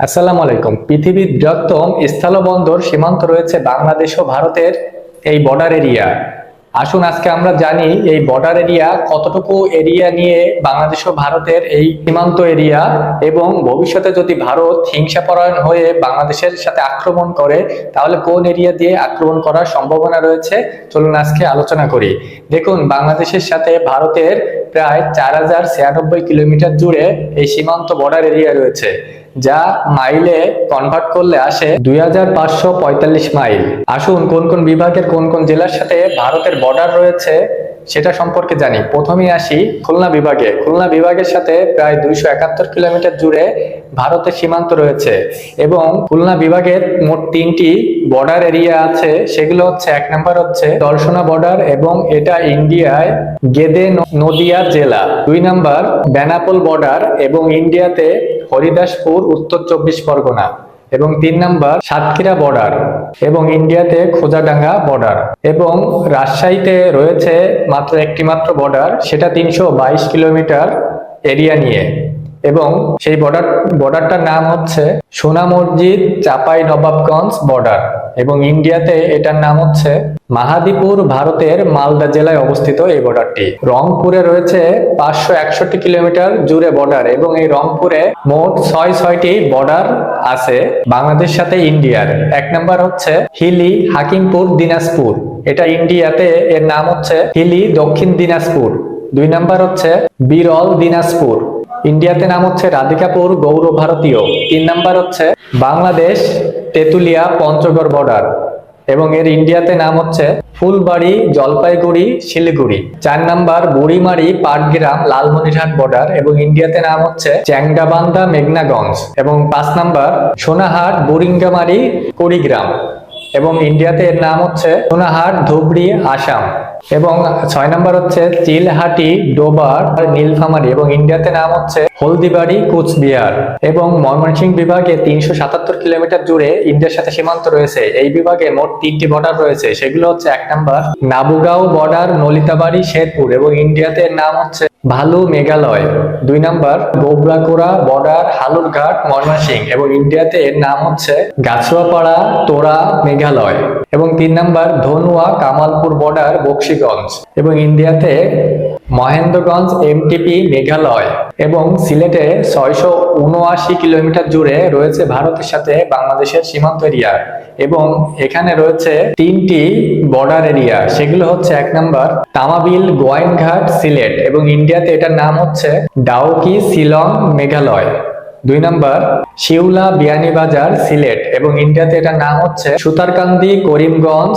আসসালামু আলাইকুম। পৃথিবীর বৃহত্তম স্থলবন্দর সীমান্ত রয়েছে বাংলাদেশ ও ভারতের এই বর্ডার এরিয়া আসুন আজকে আমরা জানি এই বর্ডার এরিয়া কতটুকু এরিয়া নিয়ে বাংলাদেশ ও ভারতের এই সীমান্ত এরিয়া এবং ভবিষ্যতে যদি ভারত হিংসাপরায়ণ হয়ে বাংলাদেশের সাথে আক্রমণ করে, তাহলে কোন এরিয়া দিয়ে আক্রমণ করার সম্ভাবনা রয়েছে? চলুন আজকে আলোচনা করি। দেখুন, বাংলাদেশের সাথে ভারতের প্রায় চার হাজার ছিয়ানব্বই কিলোমিটার জুড়ে এই সীমান্ত বর্ডার এরিয়া রয়েছে। যা মাইলে কনভার্ট করলে আসে দুই হাজার পাঁচশো পঁয়তাল্লিশ মাইল। আসুন, কোন কোন বিভাগের কোন কোন জেলার সাথে ভারতের বর্ডার রয়েছে সেটা সম্পর্কে জানি। প্রথমেই আসি খুলনা বিভাগে। খুলনা বিভাগের সাথে প্রায় দুইশো একাত্তর কিলোমিটার জুড়ে ভারতের সীমান্ত রয়েছে এবং খুলনা বিভাগের মোট তিনটি বর্ডার এরিয়া আছে। সেগুলো হচ্ছে এক নম্বর হচ্ছে দর্শনা বর্ডার এবং এটা ইন্ডিয়ায় গেদে নদিয়া জেলা। দুই নম্বর বেনাপোল বর্ডার এবং ইন্ডিয়াতে হরিদাসপুর উত্তর চব্বিশ পরগনা। এবং তিন নাম্বার সাতক্ষীরা বর্ডার এবং ইন্ডিয়াতে খোজাডাঙ্গা বর্ডার এবং রাজশাহীতে রয়েছে মাত্র একটি মাত্র বর্ডার সেটা তিনশো বাইশ কিলোমিটার এরিয়া নিয়ে। এবং সেই বর্ডার বর্ডারটার নাম হচ্ছে সোনা মসজিদ, চাপাই নবাবগঞ্জ বর্ডার এবং ইন্ডিয়াতে এটার নাম হচ্ছে মাহাদিপুর, ভারতের মালদা জেলায় অবস্থিত এই বর্ডারটি রংপুরে রয়েছে পাঁচশো একষট্টি কিলোমিটার জুড়ে বর্ডার এবং এই রংপুরে মোট ছয় ছয়টি বর্ডার আছে বাংলাদেশ সাথে ইন্ডিয়ার। এক নম্বর হচ্ছে হিলি, হাকিমপুর, দিনাজপুর। এটা ইন্ডিয়াতে এর নাম হচ্ছে হিলি, দক্ষিণ দিনাজপুর। দুই নাম্বার হচ্ছে বিরল, দিনাজপুর। ইন্ডিয়াতে নাম হচ্ছে রাধিকাপুর গৌর ভারতীয়। তিন নাম্বার হচ্ছে বাংলাদেশ, তেতুলিয়া, পঞ্চগড় বর্ডার এবং এর ইন্ডিয়াতে নাম হচ্ছে ফুলবাড়ি, জলপাইগুড়ি, শিলিগুড়ি। চার নাম্বার বুড়িমারি, পাটগ্রাম, লালমনিরহাট বর্ডার এবং ইন্ডিয়াতে নাম হচ্ছে চ্যাংডাবান্ধা মেঘনাগঞ্জ। এবং পাঁচ নাম্বার সোনাহাট বুরিঙ্গামারি কুড়িগ্রাম। এবং ইন্ডিয়াতে এর নাম হচ্ছে সোনাহাট ধুবড়ি আসাম। এবং ছয় নম্বর হচ্ছে চিলহাটি ডোবার নীলফামারী এবং ইন্ডিয়াতে নাম হচ্ছে হলদিবাড়ি কুচবিহার। এবং ময়মনসিংহ বিভাগে তিনশো সাতাত্তর কিলোমিটার জুড়ে ইন্ডিয়ার সাথে সীমান্ত রয়েছে। এই বিভাগে মোট তিনটি বর্ডার রয়েছে। সেগুলো হচ্ছে এক নম্বর নাবুগাঁও বর্ডার নলিতাবাড়ি, শেরপুর এবং ইন্ডিয়াতে নাম হচ্ছে ভালু মেঘালয়। দুই নাম্বার গোবরাকোড়া বর্ডার হালুরঘাট ময়মাসিং এবং ইন্ডিয়াতে এর নাম হচ্ছে গাছুয়াপাড়া তোরা মেঘালয়। এবং তিন নাম্বার, ধনুয়া কামালপুর বর্ডার বক্সিগঞ্জ এবং ইন্ডিয়াতে মহেন্দ্রগঞ্জ এমটিপি মেঘালয় এবং সিলেটে ছয়শো উনআশি কিলোমিটার জুড়ে রয়েছে ভারতের সাথে বাংলাদেশের সীমান্ত এরিয়া এবং এখানে রয়েছে তিনটি বর্ডার এরিয়া। সেগুলো হচ্ছে এক নম্বর তামাবিল গোয়াইনঘাট সিলেট এবং ইন্ডিয়াতে এটার নাম হচ্ছে ডাউকি শিলং মেঘালয়। দুই নম্বর, শিউলা বিয়ানীবাজার সিলেট এবং ইন্ডিয়াতে এটার নাম হচ্ছে সুতারকান্দি, করিমগঞ্জ,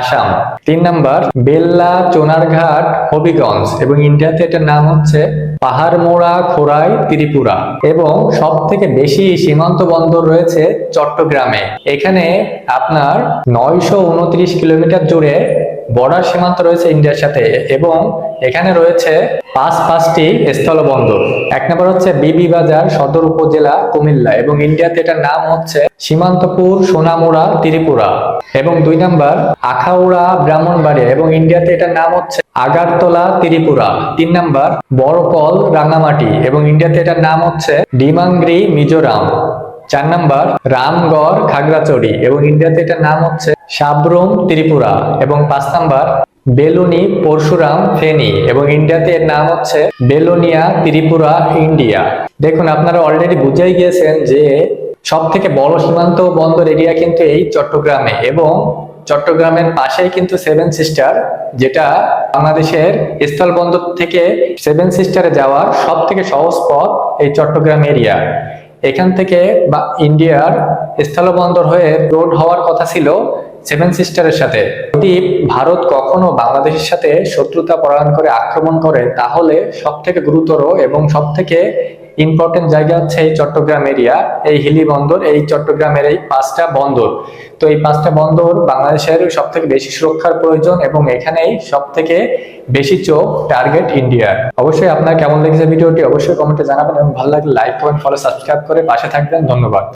আসাম। তিন নম্বর, বেল্লা, চোনারঘাট, হবিগঞ্জ এবং ইন্ডিয়াতে এটার নাম হচ্ছে পাহাড়মোড়া খোরাই ত্রিপুরা এবং সব থেকে বেশি সীমান্ত বন্দর রয়েছে চট্টগ্রামে। এখানে আপনার নয়শো উনত্রিশ কিলোমিটার জুড়ে বর্ডার সীমান্ত রয়েছে ইন্ডিয়ার সাথে এবং এখানে রয়েছে পাঁচ পাঁচটি স্থলবন্দর। এক নম্বর হচ্ছে বিবি বাজার সদর উপজেলা কুমিল্লা এবং ইন্ডিয়াতে এটার নাম হচ্ছে সীমান্তপুর, সোনামুড়া, ত্রিপুরা। এবং দুই নম্বর আখাউড়া, ব্রাহ্মণবাড়িয়া এবং ইন্ডিয়াতে এটার নাম হচ্ছে আগারতলা, ত্রিপুরা। তিন নাম্বার বড়কল রাঙামাটি এবং ইন্ডিয়াতে এটার নাম হচ্ছে ডিমাংগ্রি মিজোরাম। চার নাম্বার, রামগড় খাগড়াচড়ি এবং ইন্ডিয়াতে এটার নাম হচ্ছে সাবরুম ত্রিপুরা এবং পাঁচ নাম্বার, বেলুনি পরশুরাম ফেনি এবং ইন্ডিয়াতে এর নাম হচ্ছে বেলোনিয়া ত্রিপুরা ইন্ডিয়া। দেখুন, আপনারা অলরেডি বুঝেই গিয়েছেন যে সব থেকে বড় সীমান্ত বন্দর এরিয়া কিন্তু এই চট্টগ্রামে এবং চট্টগ্রামের পাশেই কিন্তু সেভেন সিস্টার, যেটা বাংলাদেশের স্থলবন্দর থেকে সেভেন সিস্টারে যাওয়ার সব থেকে সহজ পথ এই চট্টগ্রাম এরিয়া। এখান থেকে বা ইন্ডিয়ার স্থলবন্দর হয়ে রোড হওয়ার কথা ছিল সেভেন সিস্টারের সাথে। যদি ভারত কখনো বাংলাদেশের সাথে শত্রুতা পরায়ণ করে আক্রমণ করে, তাহলে সব থেকে গুরুতর এবং সব থেকে ইম্পর্টেন্ট জায়গা হচ্ছে এই চট্টগ্রাম এরিয়া এই হিলি বন্দর, এই চট্টগ্রামের এই পাঁচটা বন্দর। তো এই পাঁচটা বন্দর বাংলাদেশের সব থেকে বেশি সুরক্ষার প্রয়োজন এবং এখানেই সব থেকে বেশি চোখ টার্গেট ইন্ডিয়া অবশ্যই আপনার কেমন লেগেছে ভিডিওটি অবশ্যই কমেন্টে জানাবেন এবং ভালো লাগলে লাইক কমেন্ট ফলো সাবস্ক্রাইব করে পাশে থাকবেন। ধন্যবাদ।